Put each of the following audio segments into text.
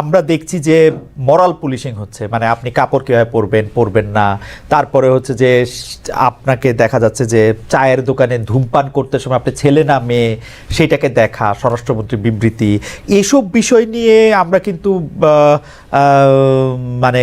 আমরা দেখছি যে মরাল পুলিশিং হচ্ছে মানে আপনি কাপড় কীভাবে পরবেন পরবেন না। তারপরে হচ্ছে যে আপনাকে দেখা যাচ্ছে যে চায়ের দোকানে ধূমপান করতে সময় আপনি ছেলে না মেয়ে, সেটাকে দেখা স্বরাষ্ট্রমন্ত্রী বিবৃতি। এসব বিষয় নিয়ে আমরা কিন্তু মানে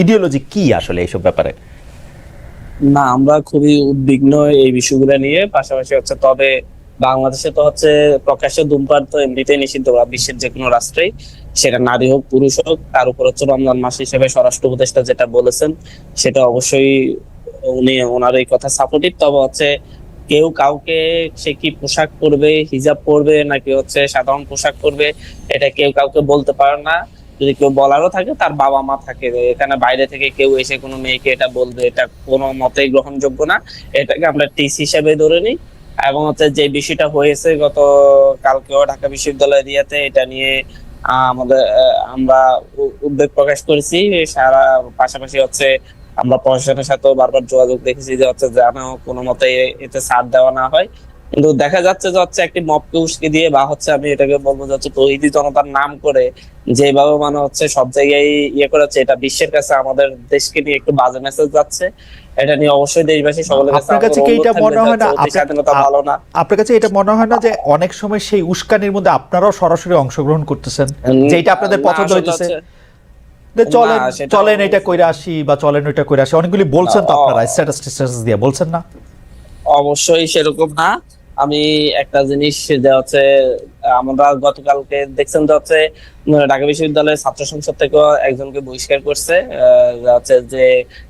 ইডিওলজি কি আসলে এইসব ব্যাপারে? না, আমরা খুবই উদ্বিগ্ন এই বিষয়গুলো নিয়ে। পাশাপাশি হচ্ছে তবে বাংলাদেশে তো হচ্ছে প্রকাশ্যে ধূমপান তো এমনিতেই নিষিদ্ধ করা বিশ্বের যে কোনো রাষ্ট্রেই। সেটা নারী হোক, পুরুষ হোক, তার উপর হচ্ছে রমজান মাস হিসেবে স্বরাষ্ট্র উপদেষ্টা যেটা বলেছেন, সেটা অবশ্যই উনি ওনার এই কথা সাপোর্টিভ তবে হচ্ছে কেউ কাউকে সে কি পোশাক পরবে, হিজাব পরবে, নাকি হচ্ছে সাধারণ পোশাক পরবে, এটা কেউ কাউকে বলতে পারে না। যদি কেউ বলারও থাকে, তার বাবা মা থাকে। এখানে বাইরে থেকে কেউ এসে কোনো মেয়েকে এটা বলবে, এটা কোনো মতেই গ্রহণযোগ্য না। এটাকে আমরা টিস হিসেবে ধরে নিই। এবং হচ্ছে যে বিষয়টা হয়েছে গত, কালকেও ঢাকা বিশ্ববিদ্যালয় এরিয়াতে এটা নিয়ে আমাদের আমরা উদ্বেগ প্রকাশ করেছি। সারা পাশাপাশি হচ্ছে আমরা প্রশাসনের সাথেও বারবার যোগাযোগ দেখেছি যে হচ্ছে যেন কোনো মতে এতে ছাড় দেওয়া না হয়। কিন্তু দেখা যাচ্ছে যে হচ্ছে একটি মপকে উস্কে দিয়ে বা হচ্ছে আমি এটাকে বলব যে হচ্ছে তহিদি জনতার নাম করে যেভাবে মানে হচ্ছে সব জায়গায় ইয়ে করেছে এটা বিশ্বের কাছে আমাদের দেশকে নিয়ে একটু বাজে মেসেজ যাচ্ছে। এটা নিয়ে অবশ্যই দেশবাসী সকলের কাছে আপনার কাছে কি এটা মনে হয় না যে স্বাধীনতা ভালো না? আপনার কাছে এটা মনে হয় না যে অনেক সময় সেই উস্কানির মধ্যে আপনারাও সরাসরি অংশগ্রহণ করতেছেন? যেটা আপনাদের পছন্দ হইতেছে? যে চলেন চলেন এটা কইরা আসি বা চলেন ওইটা কইরা আসি। অনেকগুলি বলছেন তো আপনারা স্ট্যাটাস স্ট্যাটাস দিয়ে বলছেন না? অবশ্যই সেরকম না। আমি একটা জিনিস যে হচ্ছে আমরা গতকালকে দেখছেন যে হচ্ছে ঢাকা বিশ্ববিদ্যালয়ের ছাত্র সংসদ থেকেও একজনকে বহিষ্কার করছে হচ্ছে যে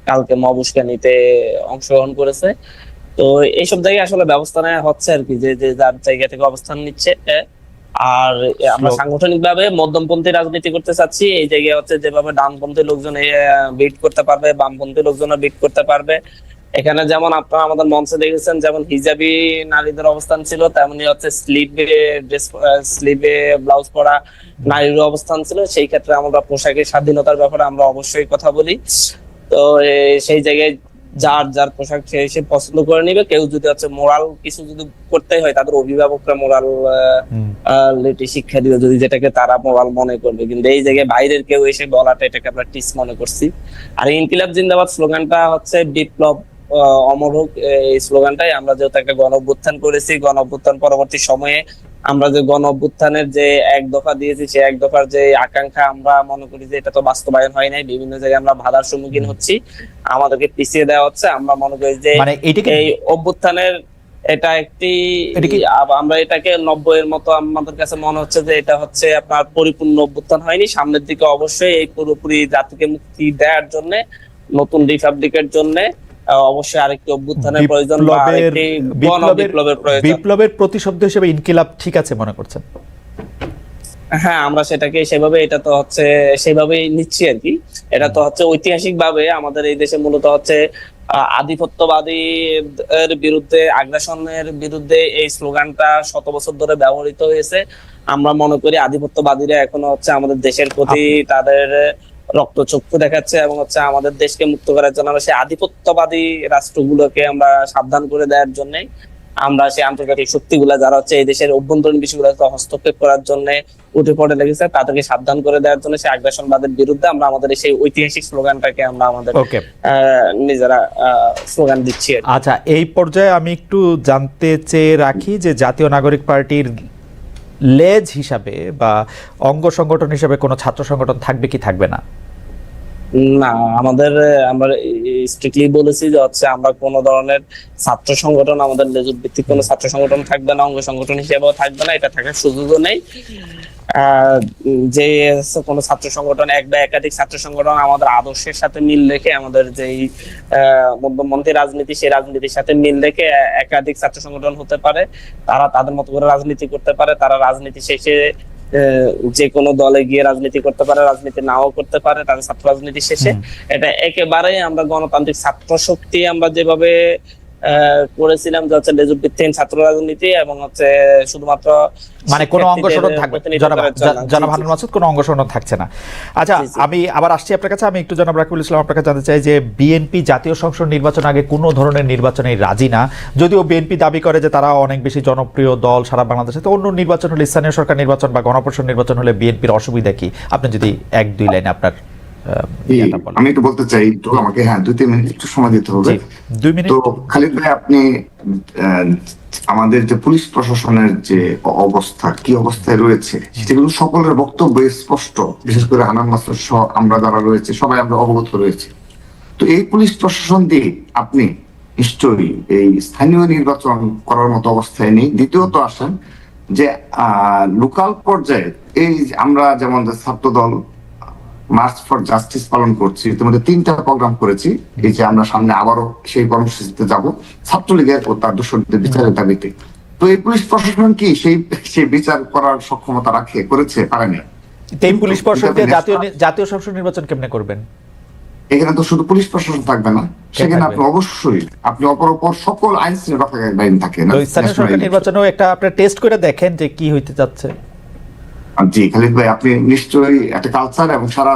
কালকে মবুস্কানিতে অংশগ্রহণ করেছে। তো এইসব জায়গায় আসলে ব্যবস্থা নেওয়া হচ্ছে আর কি যে যে যার জায়গা থেকে অবস্থান নিচ্ছে। আর আমরা সাংগঠনিক ভাবে মধ্যমপন্থী রাজনীতি করতে চাচ্ছি এই জায়গায় হচ্ছে যেভাবে ডানপন্থী লোকজন বিট করতে পারবে বামপন্থী লোকজন বিট করতে পারবে। এখানে যেমন আপনারা আমাদের মঞ্চে দেখেছেন যেমন হিজাবি নারীদের অবস্থান ছিল তেমনি হচ্ছে স্লিভে ড্রেস স্লিভে ব্লাউজ পরা নারীর অবস্থান ছিল। সেই ক্ষেত্রে আমরা পোশাকের স্বাধীনতার ব্যাপারে আমরা অবশ্যই কথা বলি। তো সেই জায়গায় যার যার পোশাক সে পছন্দ করে নিবে। কেউ যদি হচ্ছে মোরাল কিছু যদি করতে হয় তাদের অভিভাবকরা মোরাল শিক্ষা দিবে। যদি যেটাকে তারা মোরাল মনে করবে। কিন্তু এই জায়গায় বাইরের কেউ এসে বলাটা এটাকে আমরা টিস মনে করছি। আর ইনকিলাব জিন্দাবাদ স্লোগানটা হচ্ছে বিপ্লব অমর হোক এই স্লোগানটাই আমরা যেহেতু একটা গণ অভ্যুত্থান করেছি গণ অভ্যুত্থান পরবর্তী সময়ে আমরা যে গণ অভ্যুত্থানের যে এক দফা দিয়েছি সেই এক দফার যে আকাঙ্ক্ষা আমরা মনে করি যে এটা তো বাস্তবায়ন হয় নাই বিভিন্ন জায়গায় আমরা বাধার সম্মুখীন হচ্ছি আমাদেরকে পিছিয়ে দেওয়া হচ্ছে আমরা মনে করি যে মানে এই অভ্যুত্থানের এটা একটি আমরা এটাকে নব্বই এর মতো আমাদের কাছে মনে হচ্ছে যে এটা হচ্ছে আপনার পরিপূর্ণ অভ্যুত্থান হয়নি সামনের দিকে অবশ্যই এই পুরোপুরি জাতিকে মুক্তি দেওয়ার জন্য নতুন রিপাবলিকের জন্য অবশ্যই আরেকটি অভ্যুত্থানের প্রয়োজন বা বিপ্লবের আরেকটি বিপ্লবের বিপ্লবের প্রয়োজন। বিপ্লবের প্রতিশব্দ হিসেবে ইনকিলাব ঠিক আছে মনে করছেন? হ্যাঁ আমরা সেটাকে সেভাবে এটা তো হচ্ছে সেভাবেই নিচ্ছি আর কি। এটা তো হচ্ছে ঐতিহাসিক ভাবে আমাদের এই দেশে মূলত হচ্ছে আহ, আধিপত্যবাদী এর বিরুদ্ধে আগ্রাসনের বিরুদ্ধে এই স্লোগানটা শত বছর ধরে ব্যবহৃত হয়েছে। আমরা মনে করি আধিপত্যবাদীরা এখনও হচ্ছে আমাদের দেশের প্রতি তাদের রক্ত চক্ষু দেখাচ্ছে এবং হচ্ছে আমাদের দেশকে মুক্ত করার জন্য আমরা সেই আধিপত্যবাদী রাষ্ট্রগুলোকে আমরা সাবধান করে দেওয়ার জন্য আমরা সেই আন্তর্জাতিক শক্তিগুলা যারা হচ্ছে এই দেশের অভ্যন্তরীণ বিষয়গুলোতে হস্তক্ষেপ করার জন্য উঠে পড়ে লেগেছে তাদেরকে সাবধান করে দেওয়ার জন্য সেই আগ্রাসনবাদের বিরুদ্ধে আমরা আমাদের সেই ঐতিহাসিক স্লোগানটাকে আমরা আমাদের আহ, নিজেরা স্লোগান দিচ্ছি আচ্ছা এই পর্যায়ে আমি একটু জানতে চেয়ে রাখি যে জাতীয় নাগরিক পার্টির লেজ হিসাবে বা অঙ্গ সংগঠন হিসাবে কোনো ছাত্র সংগঠন থাকবে কি থাকবে না? না, আমাদের, আমরা স্ট্রিক্টলি বলেছি যে হচ্ছে আমরা কোন ধরনের ছাত্র সংগঠন, আমাদের লেজুর ভিত্তিক কোনো ছাত্র সংগঠন থাকবে না, অঙ্গ সংগঠন হিসেবেও থাকবে না, এটা থাকার সুযোগও নেই। যে কোনো ছাত্র সংগঠন, এক বা একাধিক ছাত্র সংগঠন আমাদের আদর্শের সাথে মিল রেখে, আমাদের যেই মধ্যমন্ত্রী রাজনীতি, সেই রাজনীতির সাথে মিল রেখে একাধিক ছাত্র সংগঠন হতে পারে, তারা তাদের মতো করে রাজনীতি করতে পারে, তারা রাজনীতি শেষে যে কোনো দলে গিয়ে রাজনীতি করতে পারে রাজনীতি নাও করতে পারে তাদের ছাত্র রাজনীতি শেষে। এটা একেবারেই আমরা গণতান্ত্রিক ছাত্র শক্তি আমরা যেভাবে করেছিলাম যে হচ্ছে লেজুর ভিত্তিহীন ছাত্র রাজনীতি এবং হচ্ছে শুধুমাত্র মানে কোনো অঙ্গ শিক্ষার্থীদের থাকবে জনাব। হারুন মাসুদ কোনো অঙ্গ সনদ থাকছে না। আচ্ছা। আমি আবার আসছি আপনার কাছে। আমি একটু জনাব রাকিবুল ইসলাম আপনার কাছে জানতে চাই যে বিএনপি জাতীয় সংসদ নির্বাচন আগে কোনো ধরনের নির্বাচনে রাজি না। যদিও বিএনপি দাবি করে যে তারা অনেক বেশি জনপ্রিয় দল সারা বাংলাদেশে তো অন্য নির্বাচন হলে স্থানীয় সরকার নির্বাচন বা গণপরিষদ নির্বাচন হলে বিএনপির অসুবিধা কি? আপনি যদি এক দুই লাইনে আপনার আমি একটু বলতে চাই একটু আমাকে হ্যাঁ দুই তিন মিনিট একটু সময় দিতে হবে। দুই মিনিট। তো খালিদ ভাই আপনি আমাদের যে পুলিশ প্রশাসনের যে অবস্থা কি অবস্থায় রয়েছে সেটা কিন্তু সকলের বক্তব্য স্পষ্ট। বিশেষ করে হানান মাস্টার সহ আমরা যারা রয়েছে সবাই আমরা অবগত রয়েছে। তো এই পুলিশ প্রশাসন দিয়ে আপনি নিশ্চয়ই এই স্থানীয় নির্বাচন করার মতো অবস্থায় নেই। দ্বিতীয়ত আসেন যে লোকাল পর্যায়ে এই আমরা যেমন ছাত্র দল মার্চ ফর জাস্টিস পালন করছি। ইতিমধ্যে তিনটা প্রোগ্রাম করেছি। এই যে আমরা সামনে আবারও সেই কর্মসূচিতে যাব। ছাত্রলীগের ও তার দোষরদের বিচারের দাবিতে। তো এই পুলিশ প্রশাসন কি সেই সেই বিচার করার সক্ষমতা রাখে করেছে পারেনি এই পুলিশ কিন্তু জাতীয় জাতীয় সংসদ নির্বাচন কেমনে করবেন? এখানে তো শুধু পুলিশ প্রশাসন থাকবে না। সেখানে আপনি অবশ্যই আপনি অপর অপর সকল আইন শৃঙ্খলা বাহিনী থাকে না। নির্বাচনেও একটা আপনার টেস্ট করে দেখেন যে কি হইতে যাচ্ছে। জি খালিদ ভাই আপনি নিশ্চয়ই একটা কালচার এবং সারা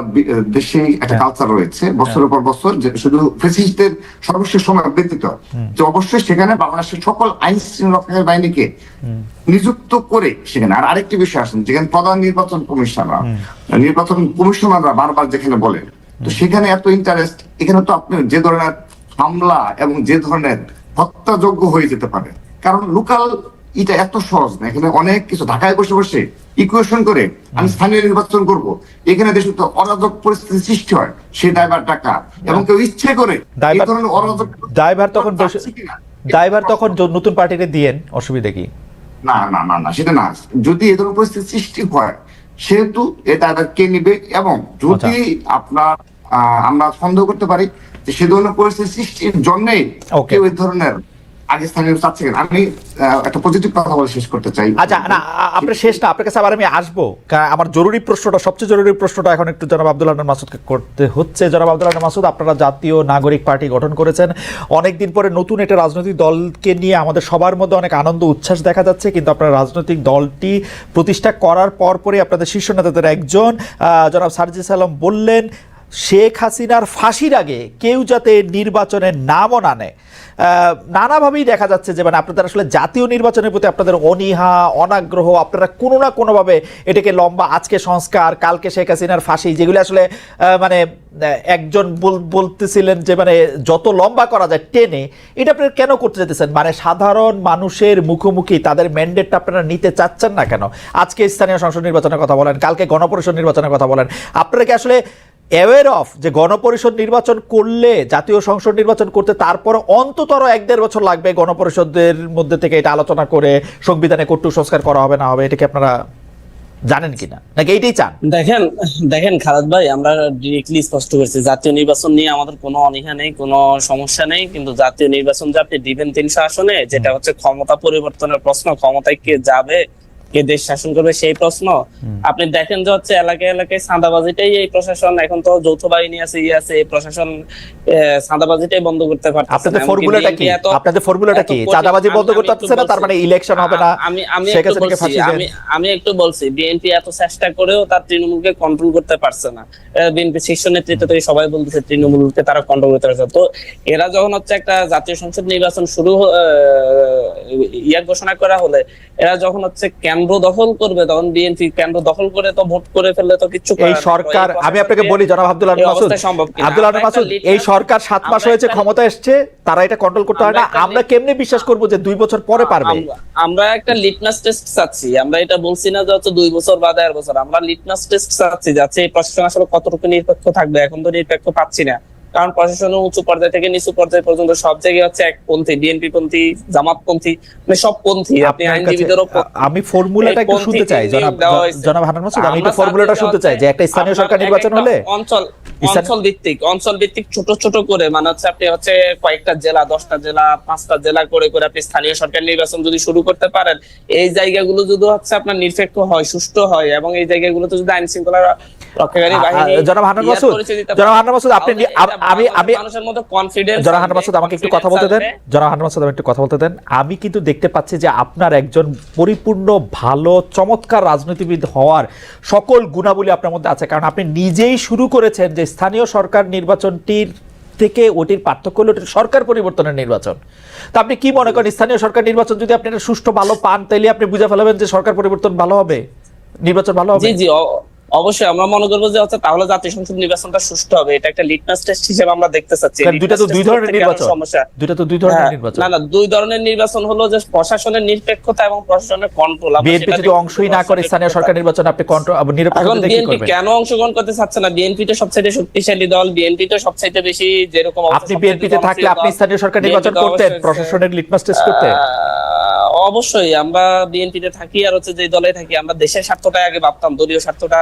একটা হ্যাঁ। কালচার রয়েছে বছরের পর বছর যে শুধু ফেসিস্টদের সর্বশেষ সময় ব্যতীত যে অবশ্যই সেখানে বাংলাদেশের সকল আইন শৃঙ্খলা বাহিনীকে নিযুক্ত করে সেখানে। আর আরেকটি বিষয় আসেন যেখানে প্রধান নির্বাচন কমিশনার নির্বাচন কমিশনাররা বারবার যেখানে বলেন তো সেখানে এত ইন্টারেস্ট এখানে তো আপনি যে ধরনের হামলা এবং যে ধরনের হত্যাযোগ্য হয়ে যেতে পারে। কারণ লোকাল এটা এত সহজ না। এখানে অনেক কিছু ঢাকায় বসে বসে ইকুয়েশন করে আমি স্থানীয় নির্বাচন করব। এখানে দেশে তো অরাজক পরিস্থিতি সৃষ্টি হয় সেই দায়বার টাকা। এবং কেউ ইচ্ছে করে এই ধরনের অরাজক দায়ভার তখন? দায়ভার তখন নতুন পার্টিতে দিয়েন অসুবিধা কি? না না না না সেটা না। যদি এ ধরনের পরিস্থিতি সৃষ্টি হয় সেহেতু এটা আবার কে নিবে? এবং যদি আপনার আহ, আমরা সন্দেহ করতে পারি যে সে ধরনের পরিস্থিতি সৃষ্টির Okay. কেউ এই ধরনের আগে স্থানীয় আমি একটা পজিটিভ কথা বলে শেষ করতে চাই। আচ্ছা না, আপনার শেষ না, আপনার কাছে আবার আমি আসব। আমার জরুরি প্রশ্নটা, সবচেয়ে জরুরি প্রশ্নটা এখন একটু জনাব আব্দুল আহমান মাসুদকে করতে হচ্ছে। জনাব আব্দুল আহমান মাসুদ, আপনারা জাতীয় নাগরিক পার্টি গঠন করেছেন। অনেকদিন পরে নতুন একটা রাজনৈতিক দলকে নিয়ে আমাদের সবার মধ্যে অনেক আনন্দ, উচ্ছ্বাস দেখা যাচ্ছে। কিন্তু আপনার রাজনৈতিক দলটি প্রতিষ্ঠা করার পর পরই আপনাদের শীর্ষ নেতাদের একজন জনাব সারজিস আলম বললেন শেখ হাসিনার ফাঁসির আগে কেউ যাতে নির্বাচনে নামও না নেয়। নানাভাবেই দেখা যাচ্ছে যে মানে আপনাদের আসলে জাতীয় নির্বাচনের প্রতি আপনাদের অনীহা, অনাগ্রহ, আপনারা কোনো না কোনোভাবে এটাকে লম্বা আজকে সংস্কার, কালকে শেখ হাসিনার ফাঁসি, যেগুলি আসলে মানে একজন বল- বলতেছিলেন যে মানে যত লম্বা করা যায় টেনে, এটা আপনারা কেন করতে যেতেছেন মানে সাধারণ মানুষের মুখোমুখি তাদের ম্যান্ডেটটা আপনারা নিতে চাচ্ছেন না কেন? আজকে স্থানীয় সংসদ নির্বাচনের কথা বলেন, কালকে গণপরিষদ নির্বাচনের কথা বলেন। আপনারা কি আসলে অ্যাওয়ার অফ যে গণপরিষদ নির্বাচন করলে, জাতীয় সংসদ নির্বাচন করতে তারপর অন্ততর এক দেড় বছর লাগবে গণপরিষদের মধ্যে থেকে এটা আলোচনা করে সংবিধানে কটু সংস্কার করা হবে না হবে এটাকে আপনারা জানেন কিনা? নাকি এইটাই চান? দেখেন দেখেন খালেদ ভাই, আমরা ডিরেক্টলি স্পষ্ট করেছি, জাতীয় নির্বাচন নিয়ে আমাদের কোনো অনীহা নেই, কোনো সমস্যা নেই, কিন্তু জাতীয় নির্বাচন যে আপনি দিবেন তিনশো আসনে, যেটা হচ্ছে ক্ষমতা পরিবর্তনের প্রশ্ন, ক্ষমতায় কে যাবে কে দেশ শাসন করবে সেই প্রশ্ন। আপনি দেখেন যে হচ্ছে এলাকায় এলাকায় চাঁদাবাজিটাই এই প্রশাসন এখন তো যৌথ বাহিনী আছে ইয়ে আছে এই প্রশাসন আহ, চাঁদাবাজিটাই বন্ধ করতে পারছে আপনাদের ফর্মুলাটা কি? আপনাদের ফর্মুলাটা কি? চাঁদাবাজি বন্ধ করতে পারছে না? তার মানে ইলেকশন হবে না? আমি আমি একটু বলছি, আমি আমি একটু বলছি বিএনপি এত চেষ্টা করেও তার তৃণমূলকে কন্ট্রোল করতে পারছে না। বিএনপি শীর্ষ নেতৃত্ব থেকে সবাই বলতেছে তৃণমূলকে তারা কন্ট্রোল করতে পারছে তো এরা যখন হচ্ছে একটা জাতীয় সংসদ নির্বাচন শুরু ইয়া ঘোষণা করা হলে এরা যখন হচ্ছে কেন্দ্র দখল করবে তখন বিএনপি কেন্দ্র দখল করে তো ভোট করে ফেললে তো কিচ্ছু এই সরকার আমি আপনাকে বলি জনাব আব্দুল মাসুদ? আব্দুল মাসুদ এই সরকার সাত মাস হয়েছে ক্ষমতা এসছে তারা এটা কন্ট্রোল করতে হয় না। আমরা কেমনে বিশ্বাস করব যে দুই বছর পরে পারবে? আমরা- আমরা একটা লিটমাস টেস্ট চাচ্ছি। আমরা এটা বলছি না যে হচ্ছে দুই বছর বা দেড় বছর। আমরা লিটমাস টেস্ট চাচ্ছি যাচ্ছে এই প্রশাসন আসলে কতটুকু নিরপেক্ষ থাকবে? এখন তো নিরপেক্ষ পাচ্ছি না। কারণ প্রশাসনের উঁচু পর্যায় থেকে নিচু পর্যায় পর্যন্ত সব জায়গায় হচ্ছে একপন্থী বিএনপি পন্থী জামাত পন্থী মানে সব পন্থী আপনি আইনজীবীদেরও আমি ফর্মুলাটা একটু শুনতে চাই জনাব জনাব হানান মাসুদ আমি একটু ফর্মুলাটা শুনতে চাই যে একটা স্থানীয় সরকার নির্বাচন হলে অঞ্চল অঞ্চল ভিত্তিক অঞ্চল ভিত্তিক ছোট ছোট করে মানে হচ্ছে আপনি হচ্ছে কয়েকটা জেলা দশটা জেলা পাঁচটা জেলা করে করে আপনি স্থানীয় সরকার নির্বাচন যদি শুরু করতে পারেন এই জায়গাগুলো যদি হচ্ছে আপনার নিরপেক্ষ হয় সুষ্ঠু হয় এবং এই জায়গাগুলোতে যদি আইন শৃঙ্খলা রক্ষাকারী আ- আ- বাহিনী জনাব হান্নান মাসুদ, জনাব হান্নান মাসুদ, আপনি তাহলে নি- আম- এটা আমি- আমি- মানুষের মধ্যে কনফিডেন্স জনাব হান্নান মাসুদ আমাকে একটু কথা বলতে দেন। জনাব হান্নান মাসুদ আমি একটু কথা বলতে দেন। আমি কিন্তু দেখতে পাচ্ছি যে আপনার একজন পরিপূর্ণ ভালো চমৎকার রাজনীতিবিদ হওয়ার সকল গুণাবলী আপনার মধ্যে আছে। কারণ আপনি নিজেই শুরু করেছেন যে স্থানীয় সরকার নির্বাচনটির থেকে ওটির পার্থক্য হলো সরকার পরিবর্তনের নির্বাচন। তা আপনি কি মনে করেন স্থানীয় সরকার নির্বাচন যদি আপনি সুষ্ঠু ভালো পান তাইলে আপনি বুঝে ফেলাবেন যে সরকার পরিবর্তন ভালো হবে? নির্বাচন ভালো হবে? জি জি অবশ্যই আমরা মনে করব যে হচ্ছে তাহলে জাতীয় সংসদ নির্বাচনটা সুষ্ঠু হবে। এটা একটা লিটমাস টেস্ট হিসেবে আমরা দেখতে চাচ্ছি। দুইটা তো দুই ধরনের নির্বাচন। সমস্যা। দুইটা তো দুই ধরনের হ্যাঁ, নির্বাচন। না না দুই ধরনের নির্বাচন হলো যে প্রশাসনের নিরপেক্ষতা এবং প্রশাসনের কন্ট্রোল বিএনপি যদি অংশই না করে স্থানীয় সরকার নির্বাচন আপনি কন্ট্রোল নিরপেক্ষ কি বিএনপি করবেন? কেন অংশগ্রহণ করতে চাচ্ছে না? বিএনপি তো সবচেয়ে শক্তিশালী দল। বিএনপি তো সবচেয়ে বেশি যেরকম আপনি বিএনপিতে থাকলে আপনি স্থানীয় সরকার নির্বাচন করতেন প্রশাসনের লিটমাস টেস্ট করতেন। আহ, অবশ্যই আমরা বিএনপিতে থাকি আর হচ্ছে যে দলে থাকি আমরা দেশের স্বার্থটা আগে ভাবতাম দলীয় স্বার্থটা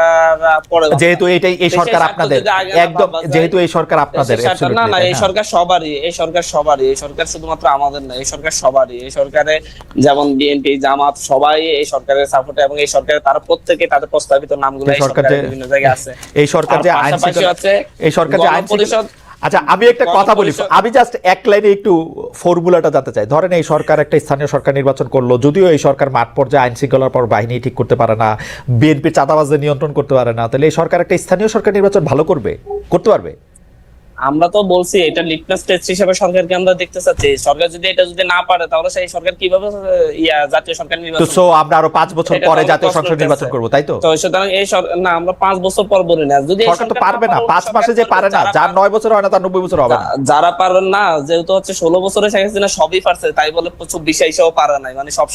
পরে যেহেতু এটাই এই সরকার আপনাদের একদম যেহেতু এই সরকার আপনাদের না না এই সরকার সবারই এই সরকার সবারই এই সরকার শুধুমাত্র আমাদের না এই সরকার সবারই এই সরকারে যেমন বিএনপি জামাত সবাই এই সরকারের সাপোর্টে এবং এই সরকারে তারা প্রত্যেকে তাদের প্রস্তাবিত নামগুলো এই এই সরকার সরকারের বিভিন্ন জায়গায় আছে। এই সরকার যে আইন হচ্ছে এই সরকার যে আইন শৃঙ্খলা- আচ্ছা আমি একটা কথা বলি। আমি জাস্ট এক লাইনে একটু ফর্মুলাটা জানতে চাই। ধরেন এই সরকার একটা স্থানীয় সরকার নির্বাচন করল যদিও এই সরকার মাঠ পর্যায়ে আইন শৃঙ্খলার পর বাহিনী ঠিক করতে পারে না বিএনপি চাঁদাবাজদের নিয়ন্ত্রণ করতে পারে না তাহলে এই সরকার একটা স্থানীয় সরকার নির্বাচন ভালো করবে? করতে পারবে? আমরা তো বলছি এটা লিটমাস টেস্ট হিসেবে সরকারকে আমরা দেখতে চাচ্ছি। সরকার যদি এটা যদি না পারে তাহলে সেই সরকার কীভাবে ইয়া জাতীয় সরকার তো নির্বাচন সো আমরা আরও পাঁচ বছর পরে জাতীয় সংসদ নির্বাচন করব তাই তো? তো সুতরাং এই না আমরা পাঁচ বছর পর বলি না। যদি সরকার তো পারবে না পারে, পাঁচ সরকার মাসে যে পারে না যার পার- নয় বছর হয় না তার নব্বই বছর হবে না। যারা পারেন না যেহেতু হচ্ছে ষোলো বছরে শেখ হাসিনা সবই পারছে তাই বলে চব্বিশে এসেও পারে নাই মানে সব